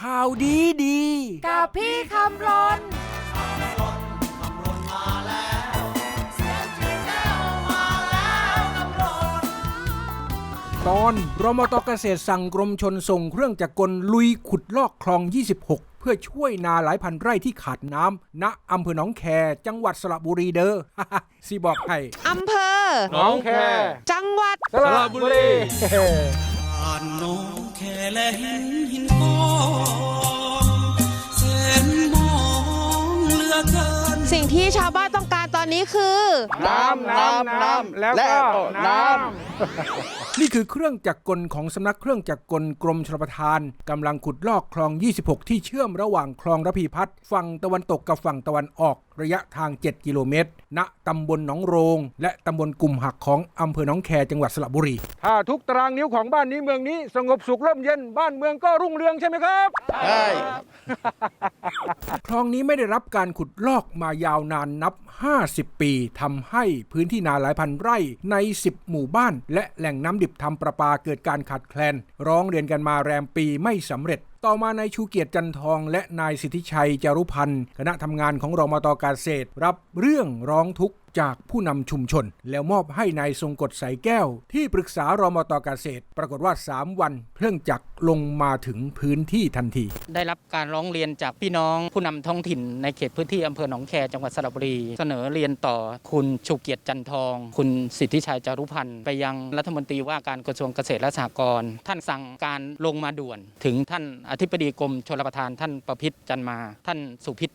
ข่าวดีดี กับพี่คำรนตอนรมตเกษตรสั่งกรมชนส่งเครื่องจักรกลลุยขุดลอกคลอง 26 เพื่อช่วยนาหลายพันไร่ที่ขาดน้ำณอำเภอหนองแค จังหวัดสระบุรีเด้อ สิบอกให้อำเภอหนองแค จังหวัด สระบุรีผ่านหน้องแค่และหินหินก้อนแสนมองเหลือเกิน สิ่งที่ชาวบ้านต้อง นนี้คือ น้ำน้ำน้ำแล้วก็น้ำนี่คือเครื่องจักรกลของสำนักเครื่องจักรกลกรมชลประทานกำลังขุดลอกคลอง 26 ที่เชื่อมระหว่างคลองระพีพัฒน์ฝั่งตะวันตกกับฝั่งตะวันออกระยะทาง 7 กิโลเมตร ณ ตำบลหนองโรง และตำบลกลุ่มหักของอำเภอหนองแคจังหวัดสระบุรี ถ้าทุกตารางนิ้วของบ้านนี้เมืองนี้ สงบสุขร่มเย็นบ้านเมืองก็รุ่งเรืองใช่ไหมครับ ใช่ คลองนี้ไม่ได้รับการขุดลอกมายาวนานนับ 50ปีทำให้พื้นที่นาหลายพันไร่ใน 10 หมู่บ้าน และแหล่งน้ำดิบทำประปาเกิดการขาดแคลน ร้องเรียนกันมาแรมปีไม่สำเร็จ ต่อมานายชูเกียรติจันทอง และนายสิทธิชัยจารุพันธ์คณะทำงานของรมตกาเกษตร รับเรื่องร้องทุกข์จากผู้นำชุมชน แล้วมอบให้นายทรงกฎใสแก้ว ที่ปรึกษารมตกาเกษตร ปรากฏว่า 3 วันเครื่องจักรลงมาถึงพื้นที่ทันที ได้รับการร้องเรียนจากพี่น้องผู้นำท้องถิ่นในเขตพื้นที่อำเภอหนองแคจังหวัดสระบุรี เสนอเรียนต่อคุณชูเกียรติจันทอง คุณสิทธิชัยจารุพันธ์ไปยังรัฐมนตรีว่าการกระทรวงเกษตรและสหกรณ์ท่านสั่งการลงมาด่วนถึงท่านออธิบดีกรมชลประทานท่านประพิษจันมา ท่านสุพิษ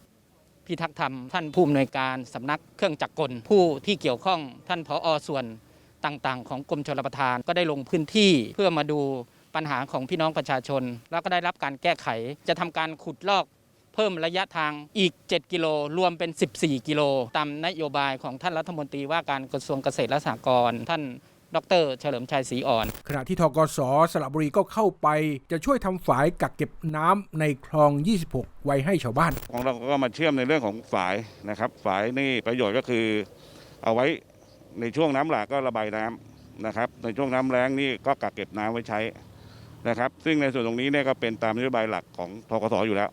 พิทักษ์ธรรม ท่านผู้อำนวยการสำนักเครื่องจักรกล ผู้ที่เกี่ยวข้องท่านผอส่วนต่างๆ ของกรมชลประทานก็ได้ลงพื้นที่เพื่อมาดูปัญหาของพี่น้องประชาชน แล้วก็ได้รับการแก้ไขจะทำการขุดลอกเพิ่มระยะทางอีก 7 กิโล รวมเป็น 14 กิโล ตามนโยบายของท่านรัฐมนตรีว่าการกระทรวงเกษตรและสหกรณ์ท่าน ดรเฉลิมชัยศรีอ่อน ขณะที่ทกสสระบุรีก็เข้าไป จะช่วยทำฝายกักเก็บน้ำในคลอง 26 ไว้ให้ชาวบ้าน ของเราก็มาเชื่อมในเรื่องของฝายนะครับ ฝายนี่ประโยชน์ก็คือ เอาไว้ในช่วงน้ำหลากก็ระบายน้ำนะครับ ในช่วงน้ำแล้งนี่ก็กักเก็บน้ำไว้ใช้นะครับ ซึ่งในส่วนตรงนี้เนี่ยก็เป็นตามนโยบายหลักของทกสอยู่แล้ว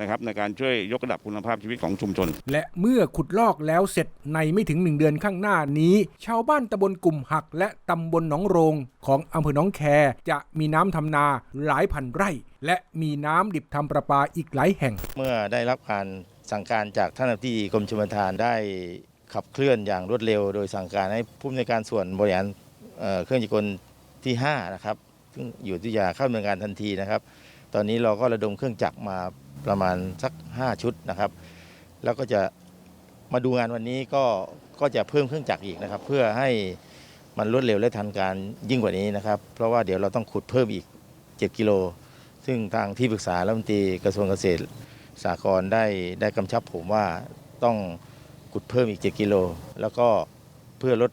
นะครับในการช่วยยกระดับคุณภาพชีวิตของชุมชน และเมื่อขุดลอกแล้วเสร็จในไม่ถึงหนึ่งเดือนข้างหน้านี้ ชาวบ้านตำบลกลุ่มหัก และตำบลหนองโรง ของอำเภอหนองแค จะมีน้ำทำนาหลายพันไร่ และมีน้ำดิบทำประปาอีกหลายแห่ง เมื่อได้รับการสั่งการจากท่านอธิบดีกรมชลประทานได้ขับเคลื่อนอย่างรวดเร็ว โดยสั่งการให้ผู้อำนวยการส่วนบริหารเอ่อเครื่องจักรกลที่5นะครับซึ่งอยู่ที่ยาเข้าดำเนินการทันทีนะครับ ตอนนี้เราก็ระดมเครื่องจักรมา ประมาณสัก 5 ชุดนะครับ แล้วก็จะมาดูงานวันนี้ก็ก็จะเพิ่มเครื่องจักรอีกนะครับ เพื่อให้มันรวดเร็วและทันการยิ่งกว่านี้นะครับ เพราะว่าเดี๋ยวเราต้องขุดเพิ่มอีก 7 กิโล ซึ่งทางที่ปรึกษารัฐมนตรีกระทรวงเกษตรสากรได้ได้กำชับผมว่าต้องขุดเพิ่มอีก 7 กิโล แล้วก็เพื่อลด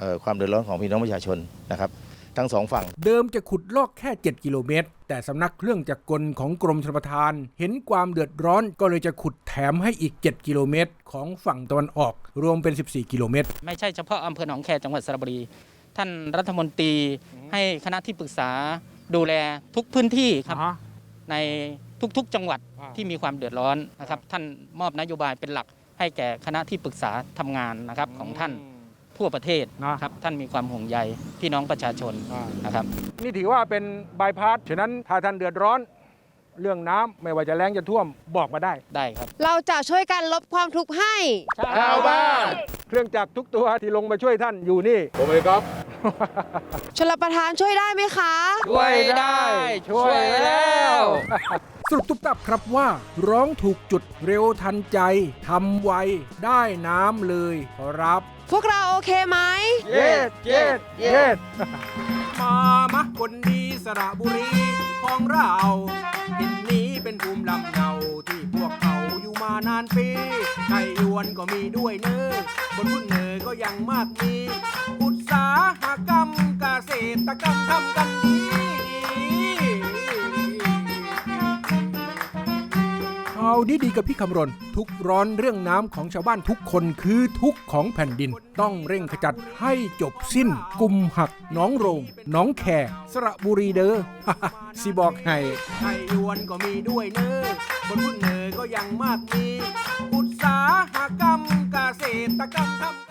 ออความเดือดร้อนของพี่น้องประชาชนนะครับ ทั้งสองฝั่ง เดิมจะขุดลอกแค่ 7 กิโลเมตร แต่สำนักเครื่องจักรกลของกรมชลประทาน เห็นความเดือดร้อนก็เลยจะขุดแถมให้อีก 7 กิโลเมตร ของฝั่งตะวันออก รวมเป็น 14 กิโลเมตร ไม่ใช่เฉพาะอำเภอหนองแคจังหวัดสระบุรี ท่านรัฐมนตรีให้คณะที่ปรึกษาดูแลทุกพื้นที่ครับในทุกๆ จังหวัดอ่าที่มีความเดือดร้อนนะครับ ท่านมอบนโยบายเป็นหลักให้แก่คณะที่ปรึกษาทำงานนะครับของท่าน ทั่วประเทศนะครับท่านมีความห่วงใยพี่น้องประชาชนนะครับ นี่ถือว่าเป็นบายพาสฉะนั้นถ้าท่านเดือดร้อนเรื่องน้ำไม่ว่าจะแรงจะท่วมบอกมาได้ได้ครับ เราจะช่วยกันลบความทุกข์ให้ชาวบ้าน เครื่องจักรทุกตัวที่ลงมาช่วยท่านอยู่นี่ ผมเองครับชลประทานช่วยได้ไหมคะ ช่วยได้ ช่วยแล้ว สรุปตุ๊บตับครับว่า ร้องถูกจุดเร็วทันใจทำไวได้น้ำเลยขอรับ พวกเราโอเคไหม เย็ดเย็ดเย็ดมามะคนดีสระบุรีของเราทินนี้เป็นภูมิลำเนาที่พวกเขาอยู่มานานปีไก่ยวนก็มีด้วยเนอคนรุ่นเนอก็ยังมากมี อุตสาหกรรมเกษตรกรรมทำกันดีาวดีๆกับพี่คำรณ ทุกร้อนเรื่องน้ำของชาวบ้านทุกคนคือทุกของแผ่นดิน ต้องเร่งขจัดให้จบสิ้น กุมหักหน้องโรงหน้องแขสระบุรีเด้อสิบอกให้ไทยยวนก็มีด้วยเนอคนรุ่นเนอก็ยังมากมี อุตสาหกรรมเกษตรกรรมทำ